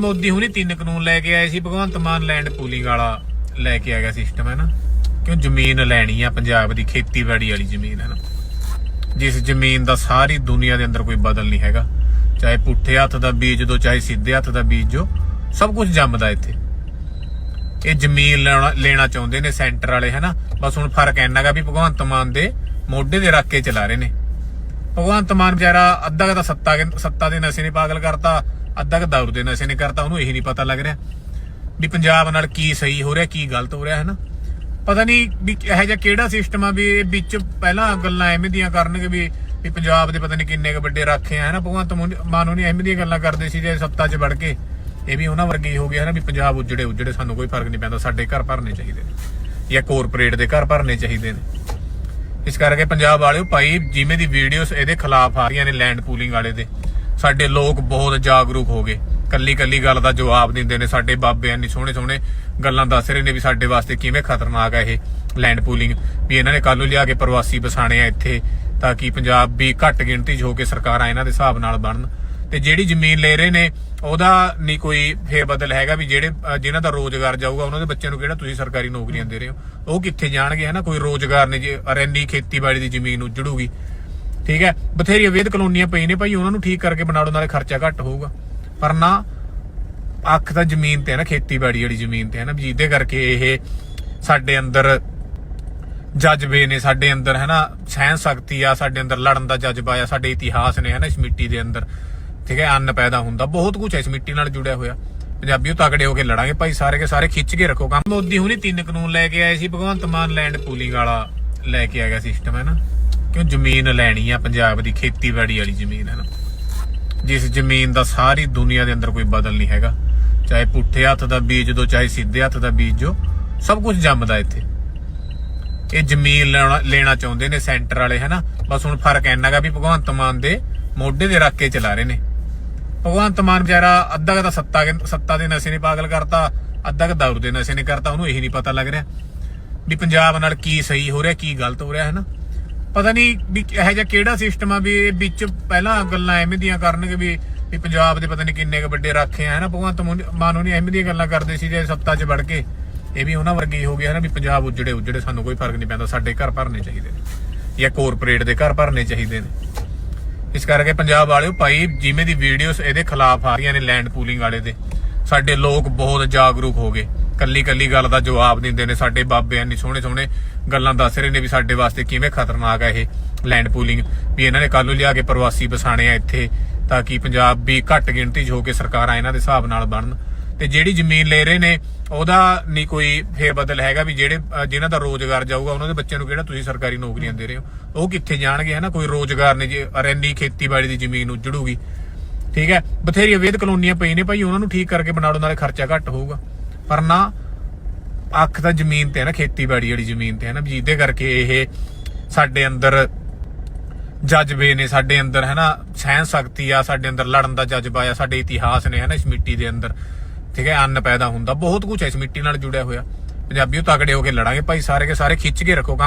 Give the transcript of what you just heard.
ਮੋਦੀ ਹੁਣੀ ਤਿੰਨ ਕਾਨੂੰਨ ਲੈ ਕੇ ਆਏ ਸੀ, ਭਗਵੰਤ ਮਾਨ ਲੈਂਡ ਪੂਲਿੰਗ ਵਾਲਾ ਲੈ ਕੇ ਆ ਗਿਆ ਸਿਸਟਮ ਹੈ ਨਾ? ਕਿਉਂ ਜ਼ਮੀਨ ਲੈਣੀ ਆ ਪੰਜਾਬ ਦੀ, ਖੇਤੀਬਾੜੀ ਵਾਲੀ ਜ਼ਮੀਨ, ਹੈ ਨਾ? ਜਿਸ ਜ਼ਮੀਨ ਦਾ ਸਾਰੀ ਦੁਨੀਆ ਦੇ ਅੰਦਰ ਕੋਈ ਬਦਲ ਨਹੀਂ ਹੈਗਾ। ਚਾਹੇ ਪੁੱਠੇ ਹੱਥ ਦਾ ਬੀਜ ਦੋ, ਚਾਹੇ ਸਿੱਧੇ ਹੱਥ ਦਾ ਬੀਜ ਜੋ, ਸਭ ਕੁਝ ਜੰਮਦਾ ਇੱਥੇ। ਇਹ ਜ਼ਮੀਨ ਲੈਣਾ ਲੈਣਾ ਚਾਹੁੰਦੇ ਨੇ ਸੈਂਟਰ ਵਾਲੇ, ਹੈ ਨਾ? ਬਸ ਹੁਣ ਫ਼ਰਕ ਇੰਨਾ ਗਾ ਵੀ ਭਗਵੰਤ ਮਾਨ ਦੇ ਮੋਢੇ ਦੇ ਰੱਖ ਕੇ ਚਲਾ ਰਹੇ ਨੇ। ਭਗਵੰਤ ਮਾਨ ਵਿਚਾਰਾ ਅੱਧਾ ਕੁ ਤਾਂ ਸੱਤਾ ਸੱਤਾ ਦੇ ਨਸ਼ੇ ਨੇ ਪਾਗਲ ਕਰਤਾ। ਅੱਧਾ ਕੁ ਦਾਰੂ ਦੇ ਨਸ਼ੇ ਨੇ ਕਰਤਾ, ਉਹਨੂੰ ਇਹੀ ਨਹੀਂ ਪਤਾ ਲੱਗ ਰਿਹਾ ਵੀ ਪੰਜਾਬ ਨਾਲ ਕੀ ਸਹੀ ਹੋ ਰਿਹਾ, ਕੀ ਗਲਤ ਹੋ ਰਿਹਾ ਹੈ ਨਾ ਪਤਾ ਨਹੀਂ ਵੀ ਇਹੋ ਜਿਹਾ ਕਿਹੜਾ ਸਿਸਟਮ ਆ ਵੀ ਇਹ ਵਿੱਚ ਪਹਿਲਾਂ ਗੱਲਾਂ ਐਵੇਂ ਦੀਆਂ ਕਰਨਗੇ ਵੀ ਵੀ ਪੰਜਾਬ ਦੇ ਪਤਾ ਨਹੀਂ ਕਿੰਨੇ ਕੁ ਵੱਡੇ ਰਾਖੇ ਆ ਹੈ ਨਾ ਭਗਵੰਤ ਮਾਨ ਉਹਨੇ ਐਵੇਂ ਦੀਆਂ ਗੱਲਾਂ ਕਰਦੇ ਸੀ ਜੇ ਸੱਤਾ 'ਚ ਵੜ ਕੇ। ਇਹ ਵੀ ਉਹਨਾਂ ਵਰਗੇ ਹੋ ਗਿਆ ਹੈ ਨਾ ਵੀ ਪੰਜਾਬ ਉਜੜੇ ਉਜੜੇ, ਸਾਨੂੰ ਕੋਈ ਫ਼ਰਕ ਨਹੀਂ ਪੈਂਦਾ, ਸਾਡੇ ਘਰ ਭਰਨੇ ਚਾਹੀਦੇ ਨੇ। ਜਾਂ ਕਾਰਪੋਰੇਟ ਦੇ ਘਰ ਭਰਨੇ ਚਾਹੀਦੇ ਨੇ। ਇਸ ਕਰਕੇ ਪੰਜਾਬ ਵਾਲਿਓ ਭਾਈ, ਜਿਵੇਂ ਦੀ ਵੀਡੀਓਜ਼ ਇਹਦੇ ਖਿਲਾਫ ਆ ਰਹੀਆਂ ਨੇ ਲੈਂਡ ਪੂਲਿੰਗ ਵਾਲੇ ਦੇ ਸਾਡੇ ਲੋਕ ਬਹੁਤ ਜਾਗਰੂਕ ਹੋ ਗਏ। ਕੱਲੀ ਕੱਲੀ ਗੱਲ ਦਾ ਜਵਾਬ ਦਿੰਦੇ ਨੇ ਸਾਡੇ ਬਾਬੇ ਇੰਨੀ ਸੋਹਣੇ ਸੋਹਣੇ ਗੱਲਾਂ ਦੱਸ ਰਹੇ ਨੇ ਵੀ ਸਾਡੇ ਵਾਸਤੇ ਕਿਵੇਂ ਖਤਰਨਾਕ ਹੈ ਇਹ ਲੈਂਡ ਪੂਲਿੰਗ ਵੀ ਇਹਨਾਂ ਨੇ ਕੱਲ ਨੂੰ ਲਿਆ ਕੇ ਪ੍ਰਵਾਸੀ ਬਸਾਣੇ ਆ ਇੱਥੇ ਤਾਂ ਕਿ ਪੰਜਾਬ ਵੀ ਘੱਟ ਗਿਣਤੀ 'ਚ ਹੋ ਕੇ ਸਰਕਾਰਾਂ ਇਹਨਾਂ ਦੇ ਹਿਸਾਬ ਨਾਲ ਬਣਨ। ਤੇ ਜਿਹੜੀ ਜ਼ਮੀਨ ਲੈ ਰਹੇ ਨੇ, ਉਹਦਾ ਨਹੀਂ ਕੋਈ ਫੇਰ ਬਦਲ ਹੈਗਾ ਵੀ ਜਿਹੜੇ, ਅਹ, ਜਿਨ੍ਹਾਂ ਦਾ ਰੋਜ਼ਗਾਰ ਜਾਊਗਾ, ਉਹਨਾਂ ਦੇ ਬੱਚਿਆਂ ਨੂੰ ਕਿਹੜਾ ਤੁਸੀਂ ਸਰਕਾਰੀ ਨੌਕਰੀਆਂ ਦੇ ਰਹੇ ਹੋ? ਉਹ ਕਿੱਥੇ ਜਾਣਗੇ, ਹਨਾ? ਕੋਈ ਰੋਜ਼ਗਾਰ ਨਹੀਂ ਜੇ ਅਰੈਂਡੀ ਖੇਤੀਬਾੜੀ ਦੀ ਜ਼ਮੀਨ ਉਜੜੂਗੀ। ਠੀਕ ਹੈ? ਬਥੇਰੀ ਅਵੈਧ ਕਲੋਨੀਆਂ ਪਈ ਨੇ ਭਾਈ, ਉਹਨਾਂ ਨੂੰ ਠੀਕ ਕਰਕੇ ਬਣਾਉਣ ਨਾਲੇ ਖਰਚਾ ਘੱਟ ਹੋਊਗਾ। ਪਰ ਨਾ, ਅੱਖ ਤਾਂ ਜ਼ਮੀਨ ਤੇ ਹੈ ਨਾ, ਖੇਤੀਬਾੜੀ ਵਾਲੀ ਜ਼ਮੀਨ ਤੇ ਹੈ ਨਾ ਜਿਹਦੇ ਕਰਕੇ ਇਹ ਸਾਡੇ ਅੰਦਰ ਜਜ਼ਬੇ ਨੇ, ਸਾਡੇ ਅੰਦਰ ਹੈ ਨਾ ਸਹਿਨ ਸ਼ਕਤੀ ਆ, ਸਾਡੇ ਅੰਦਰ ਲੜਨ ਦਾ ਜਜ਼ਬਾ ਆ, ਸਾਡੇ ਇਤਿਹਾਸ ਨੇ ਹੈ ਨਾ ਇਸ ਮਿੱਟੀ ਦੇ ਅੰਦਰ। ਠੀਕ ਹੈ? ਅੰਨ ਪੈਦਾ ਹੁੰਦਾ, ਬਹੁਤ ਕੁਝ ਇਸ ਮਿੱਟੀ ਨਾਲ ਜੁੜਿਆ ਹੋਇਆ। ਪੰਜਾਬੀਓ ਤਗੜੇ ਹੋ ਕੇ ਲੜਾਂਗੇ, ਭਾਈ, ਸਾਰੇ ਕੇ ਸਾਰੇ ਖਿੱਚ ਕੇ ਰੱਖੋ ਕੰਮ। ਮੋਦੀ ਹੁਣੀ ਤਿੰਨ ਕਾਨੂੰਨ ਲੈ ਕੇ ਆਏ ਸੀ, ਭਗਵੰਤ ਮਾਨ ਲੈਂਡ ਪੂਲਿੰਗ ਵਾਲਾ ਲੈ ਕੇ ਆ ਗਿਆ ਸਿਸਟਮ ਹੈ ਨਾ। ਕਿਉਂ ਜ਼ਮੀਨ ਲੈਣੀ ਆ ਪੰਜਾਬ ਦੀ ਖੇਤੀਬਾੜੀ ਵਾਲੀ ਜ਼ਮੀਨ ਹੈ ਨਾ ਜਿਸ ਜ਼ਮੀਨ ਦਾ ਸਾਰੀ ਦੁਨੀਆ ਦੇ ਅੰਦਰ ਕੋਈ ਬਦਲ ਨਹੀਂ ਹੈਗਾ। ਚਾਹੇ ਪੁੱਠੇ ਹੱਥ ਦਾ ਬੀਜ ਦੋ, ਚਾਹੇ ਸਿੱਧੇ ਹੱਥ ਦਾ ਬੀਜ ਜੋ, ਸਭ ਕੁਝ ਜੰਮਦਾ ਇੱਥੇ। ਇਹ ਜ਼ਮੀਨ ਲੈਣਾ ਚਾਹੁੰਦੇ ਨੇ ਸੈਂਟਰ ਵਾਲੇ, ਹਨਾ? ਬਸ ਹੁਣ ਫ਼ਰਕ ਇੰਨਾ ਗਾ ਵੀ ਭਗਵੰਤ ਮਾਨ ਦੇ ਮੋਢੇ ਦੇ ਰੱਖ ਕੇ ਚਲਾ ਰਹੇ ਨੇ। ਭਗਵੰਤ ਮਾਨ ਵਿਚਾਰਾ ਅੱਧਾ ਕੁ ਸੱਤਾ ਸੱਤਾ ਦੇ ਨਸ਼ੇ ਨੇ ਪਾਗਲ ਕਰਤਾ, ਅੱਧਾ ਕੁ ਦਾਰੂ ਦੇ ਨਸ਼ੇ ਨੇ ਕਰਤਾ, ਉਹਨੂੰ ਇਹ ਨਹੀਂ ਪਤਾ ਲੱਗ ਰਿਹਾ। ਵੀ ਪੰਜਾਬ ਨਾਲ ਕੀ ਸਹੀ ਹੋ ਰਿਹਾ, ਕੀ ਗਲਤ ਹੋ ਰਿਹਾ ਹੈ ਨਾ ਪਤਾ ਨਹੀਂ ਵੀ ਇਹੋ ਜਿਹਾ ਕਿਹੜਾ ਸਿਸਟਮ ਆ ਵੀ ਇਹ ਵਿੱਚ ਪਹਿਲਾਂ ਗੱਲਾਂ ਐਵੇਂ ਦੀਆਂ ਕਰਨਗੇ ਵੀ ਵੀ ਪੰਜਾਬ ਦੇ ਪਤਾ ਨਹੀਂ ਕਿੰਨੇ ਕੁ ਵੱਡੇ ਰਾਖੇ ਆ ਹੈ ਭਗਵੰਤ ਮਾਨ ਉਹਨੇ ਐਵੇਂ ਦੀਆਂ ਗੱਲਾਂ ਕਰਦੇ ਸੀ ਜੇ ਸੱਤਾ 'ਚ ਵੜ ਕੇ। ਇਹ ਵੀ ਉਹਨਾਂ ਵਰਗੇ ਹੋ ਗਿਆ ਹਨਾ? ਵੀ ਪੰਜਾਬ ਉਜੜੇ ਉਜੜੇ, ਸਾਨੂੰ ਕੋਈ ਫ਼ਰਕ ਨਹੀਂ ਪੈਂਦਾ। ਸਾਡੇ ਘਰ ਭਰਨੇ ਚਾਹੀਦੇ ਨੇ। ਜਾਂ ਕਾਰਪੋਰੇਟ ਦੇ ਘਰ ਭਰਨੇ ਚਾਹੀਦੇ ਨੇ। ਇਸ ਕਰਕੇ ਪੰਜਾਬ ਵਾਲਿਓ, ਭਾਈ, ਜਿਵੇਂ ਦੀ ਵੀਡੀਓਜ਼ ਇਹਦੇ ਖਿਲਾਫ ਆ ਰਹੀਆਂ ਨੇ ਲੈਂਡ ਪੂਲਿੰਗ ਵਾਲੇ ਦੇ, ਸਾਡੇ ਲੋਕ ਬਹੁਤ ਜਾਗਰੂਕ ਹੋ ਗਏ। ਕੱਲੀ ਕੱਲੀ ਗੱਲ ਦਾ ਜਵਾਬ ਦਿੰਦੇ ਨੇ ਸਾਡੇ ਬਾਬੇ ਇੰਨੀ ਸੋਹਣੇ ਸੋਹਣੇ ਗੱਲਾਂ ਦੱਸ ਰਹੇ ਨੇ ਵੀ ਸਾਡੇ ਵਾਸਤੇ ਕਿਵੇਂ ਖਤਰਨਾਕ ਹੈ ਇਹ ਲੈਂਡ ਪੂਲਿੰਗ ਵੀ ਇਹਨਾਂ ਨੇ ਕੱਲ ਨੂੰ ਲਿਆ ਕੇ ਪ੍ਰਵਾਸੀ ਬਸਾਣੇ ਆ ਇੱਥੇ ਤਾਂ ਕਿ ਪੰਜਾਬ ਵੀ ਘੱਟ ਗਿਣਤੀ 'ਚ ਹੋ ਕੇ ਸਰਕਾਰਾਂ ਇਹਨਾਂ ਦੇ ਹਿਸਾਬ ਨਾਲ ਬਣਨ। ਤੇ ਜਿਹੜੀ ਜ਼ਮੀਨ ਲੈ ਰਹੇ ਨੇ, ਉਹਦਾ ਨਹੀਂ ਕੋਈ ਫੇਰ ਬਦਲ ਹੈਗਾ ਵੀ ਜਿਹੜੇ ਅਹ ਜਿਨ੍ਹਾਂ ਦਾ ਰੋਜ਼ਗਾਰ ਜਾਊਗਾ, ਉਹਨਾਂ ਦੇ ਬੱਚਿਆਂ ਨੂੰ ਕਿਹੜਾ ਤੁਸੀਂ ਸਰਕਾਰੀ ਨੌਕਰੀਆਂ ਦੇ ਰਹੇ ਹੋ? ਉਹ ਕਿੱਥੇ ਜਾਣਗੇ ਹੈ ਨਾ ਕੋਈ ਰੋਜ਼ਗਾਰ ਨਹੀਂ ਜੇ ਅਰੈਂਡੀ ਖੇਤੀਬਾੜੀ ਦੀ ਜ਼ਮੀਨ ਉਜੜੂਗੀ। ਠੀਕ ਹੈ? ਬਥੇਰੀ ਅਵੈਧ ਕਲੋਨੀਆਂ ਪਈ ਨੇ ਭਾਈ, ਉਹਨਾਂ ਨੂੰ ਠੀਕ ਕਰਕੇ ਬਣਾਉਣ ਨਾਲੇ ਖਰਚਾ ਘੱਟ ਹੋਊਗਾ। ਪਰ ਨਾ ਅੱਖ ਤਾਂ ਜ਼ਮੀਨ ਤੇ ਹੈ ਨਾ, ਖੇਤੀਬਾੜੀ ਵਾਲੀ ਜ਼ਮੀਨ ਤੇ ਹੈ ਨਾ ਜਿਹਦੇ ਕਰਕੇ ਇਹ ਸਾਡੇ ਅੰਦਰ ਜਜ਼ਬੇ ਨੇ, ਸਾਡੇ ਅੰਦਰ ਹੈ ਨਾ ਸਹਿਨ ਸ਼ਕਤੀ ਆ, ਸਾਡੇ ਅੰਦਰ ਲੜਨ ਦਾ ਜਜ਼ਬਾ ਆ, ਸਾਡੇ ਇਤਿਹਾਸ ਨੇ ਹੈ ਨਾ ਇਸ ਮਿੱਟੀ ਦੇ ਅੰਦਰ, ਠੀਕ ਹੈ, ਅੰਨ ਪੈਦਾ ਹੁੰਦਾ, ਬਹੁਤ ਕੁਝ ਇਸ ਮਿੱਟੀ ਨਾਲ ਜੁੜਿਆ ਹੋਇਆ। ਪੰਜਾਬੀਓ ਤਗੜੇ ਹੋ ਕੇ ਲੜਾਂਗੇ ਭਾਈ, ਸਾਰੇ ਕੇ ਸਾਰੇ ਖਿੱਚ ਕੇ ਰੱਖੋ ਕੰਮ।